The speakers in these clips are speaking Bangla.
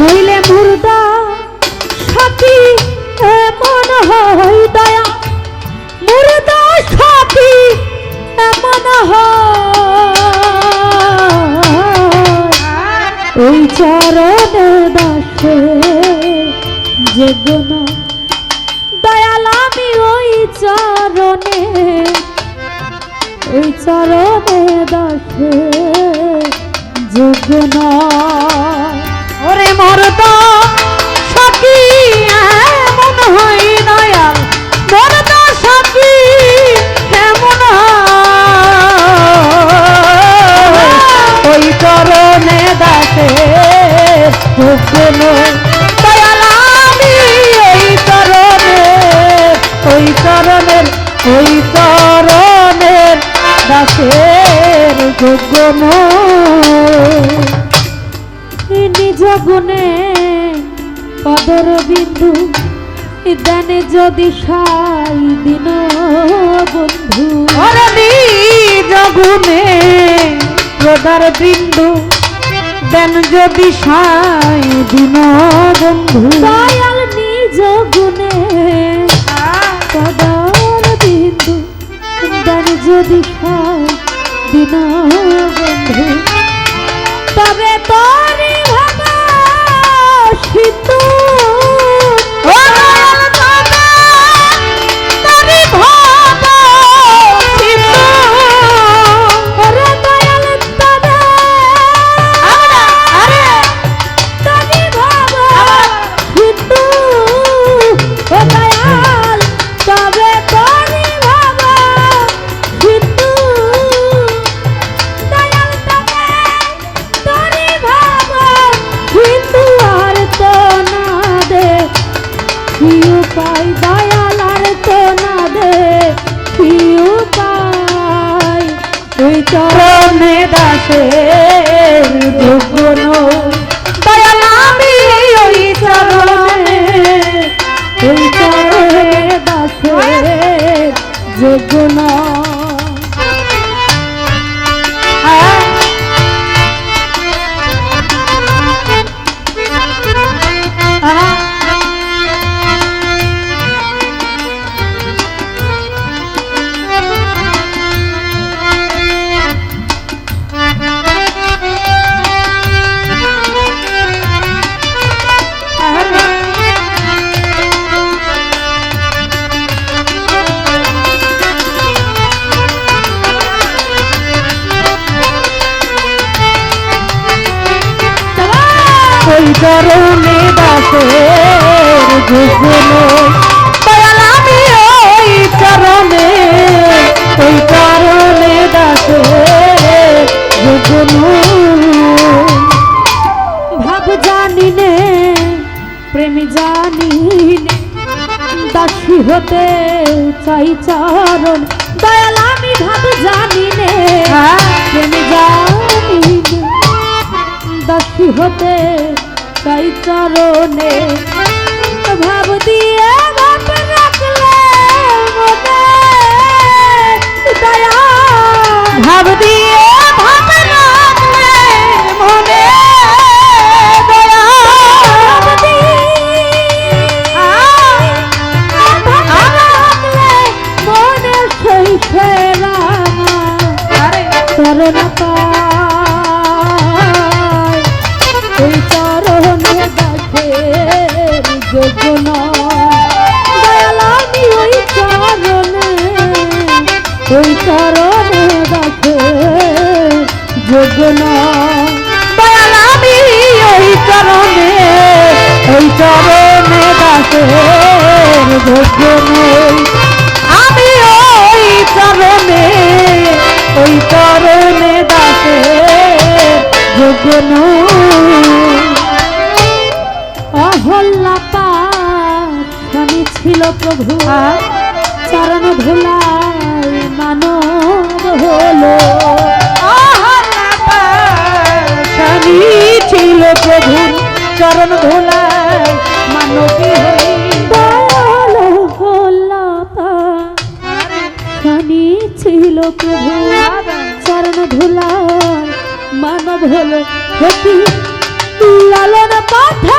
নইলে মুর্দা, সাথী এমন হয় দয়া। মুর্দা, সাথী এমন ওই চরণে দাসে যে গুণ, দয়াল আমি ওই চরণে। ওই চরণে দাসে যে গুণ। ওরে মরদা সখী এমন হই দয়াল। সখী এমন ওই চরণে দাসে দয়াল আমি ওই চরণে, ওই চরণের ওই চরণের দাসের যোগ্য নিজ গুণে পদর বিন্দু দানে যদি সাই দিন বন্ধু। নিজ গুণে বিন্দু দেন যদি সাই দিন বন্ধু। দয়াল নিজ গুণে পদর বিন্দু দানে যদি সাই দিন উপায় দয়াল আর তো না দে কি উপায় তুই চরণে দাসের দুগুণ দয়াল দুগুণ ওই চরণে দাসের যুগল দয়াল আমি ওই চরণে ওই চরণে দাসের যুগল ভাব জানি নে প্রেমী জানি নে দাসী হতে চাই চরণ। দয়াল আমি ভাব জানি নে প্রেমী জানি দাসী হতে চাই চরণে ভাব দিয়ে ভাব রাখলে মনে দয়া। ভাব দিয়ে ভাব রাখলে মনে চরণ পায় যোগ্য আমি ওই চরণে ওই চরণে দাসের যোগ্য দয়াল আমি ওই চরণে ওই যোগ্য পানি ছিল প্রভু। চরণ ধুলাই মানব হলো। শনি ছিল প্রভু। চরণ ধোলায় মানবী ছিল প্রভু। চরণ ধুলাই মানব হলো। লালন পাঠা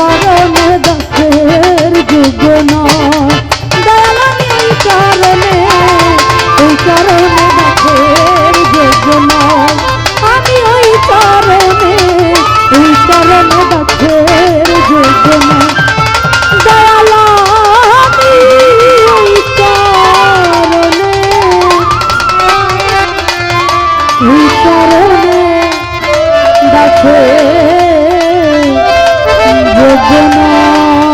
এই চরণে দাসের যোগ্য নয়। দয়াল এই চরণে ওই চরণে দাসের যোগ্য নয়। আমি ওই চরণে ওই চরণে দাসের যোগ্য নয়। দয়াল আমি ওই চরণে ওই চরণে দাসের যোজনা